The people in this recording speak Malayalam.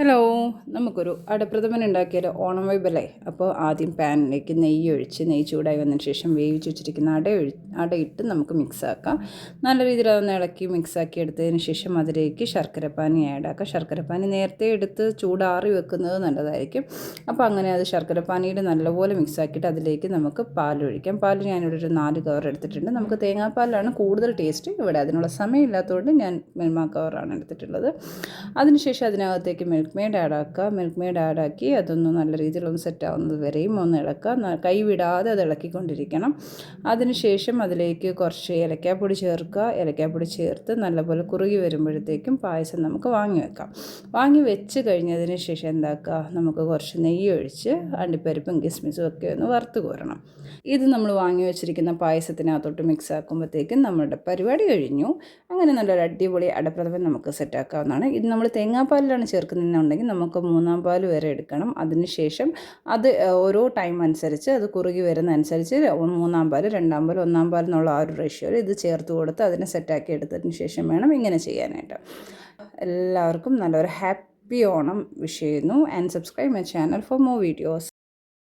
ഹലോ നമുക്കൊരു അടപ്രഥമൻ ഉണ്ടാക്കിയാലോ ഓണം വൈബല്ലേ? അപ്പോൾ ആദ്യം പാനിലേക്ക് നെയ്യ് ഒഴിച്ച് നെയ്യ് ചൂടായി വന്നതിന് ശേഷം വേവിച്ച് വെച്ചിരിക്കുന്ന അട ഒഴി അടയിട്ട് നമുക്ക് മിക്സാക്കാം നല്ല രീതിയിൽ അതൊന്ന് ഇളക്കി മിക്സാക്കി എടുത്തതിന് ശേഷം അതിലേക്ക് ശർക്കരപ്പാനി ആഡ് ആക്കാം. ശർക്കരപ്പാനി നേരത്തെ എടുത്ത് ചൂടാറി വെക്കുന്നത് നല്ലതായിരിക്കും. അപ്പോൾ അങ്ങനെ അത് ശർക്കരപ്പാനിയുടെ നല്ലപോലെ മിക്സാക്കിയിട്ട് അതിലേക്ക് നമുക്ക് പാൽ ഒഴിക്കാം. പാൽ ഞാനിവിടെ ഒരു നാല് കവർ എടുത്തിട്ടുണ്ട്. നമുക്ക് തേങ്ങാപ്പാലാണ് കൂടുതൽ ടേസ്റ്റ് ഇവിടെ അതിനുള്ള സമയമില്ലാത്തതുകൊണ്ട് ഞാൻ മിൽമ കവറാണ് എടുത്തിട്ടുള്ളത്. അതിനുശേഷം അതിനകത്തേക്ക് മിൽക്ക് മെയ്ഡ് ആഡ് ആക്കുക. മിൽക്ക് മെയ്ഡ് ആഡ് ആക്കി അതൊന്ന് നല്ല രീതിയിലൊന്ന് സെറ്റ് ആവുന്നത് വരെയും ഒന്ന് ഇളക്കുക. കൈവിടാതെ അത് ഇളക്കിക്കൊണ്ടിരിക്കണം. അതിനുശേഷം അതിലേക്ക് കുറച്ച് ഏലക്കാപ്പൊടി ചേർക്കുക. ഏലക്കാപ്പൊടി ചേർത്ത് നല്ലപോലെ കുറുകി വരുമ്പോഴത്തേക്കും പായസം നമുക്ക് വാങ്ങി വെക്കാം. വാങ്ങി വെച്ച് കഴിഞ്ഞതിന് ശേഷം എന്താക്കുക? നമുക്ക് കുറച്ച് നെയ്യ് ഒഴിച്ച് അണ്ടിപ്പരിപ്പും കിസ്മിസും ഒക്കെ ഒന്ന് വറുത്ത് കോരണം. ഇത് നമ്മൾ വാങ്ങി വെച്ചിരിക്കുന്ന പായസത്തിനകത്തോട്ട് മിക്സ് ആക്കുമ്പോഴത്തേക്കും നമ്മുടെ പരിപാടി കഴിഞ്ഞു. അങ്ങനെ നല്ലൊരു അടിപൊളി അടപ്രഥമൻ നമുക്ക് സെറ്റാക്കാവുന്നതാണ് ഇത് നമ്മൾ തേങ്ങാപ്പാലിലാണ് ചേർക്കുന്നതെന്നുണ്ടെങ്കിൽ നമുക്ക് മൂന്നാം പാൽ വരെ എടുക്കണം. അതിനുശേഷം അത് ഓരോ ടൈം അനുസരിച്ച് അത് കുറുകി വരുന്ന അനുസരിച്ച് മൂന്നാം പാൽ രണ്ടാം പാൽ ഒന്നാം പാൽ എന്നുള്ള ആ ഒരു റേഷ്യോയിൽ ഇത് ചേർത്ത് കൊടുത്ത് അതിനെ സെറ്റാക്കി എടുത്തതിന് ശേഷം വേണം ഇങ്ങനെ ചെയ്യാനായിട്ട്. എല്ലാവർക്കും നല്ലൊരു ഹാപ്പി ഓണം വിഷ് ചെയ്യുന്നു. And subscribe my channel for more videos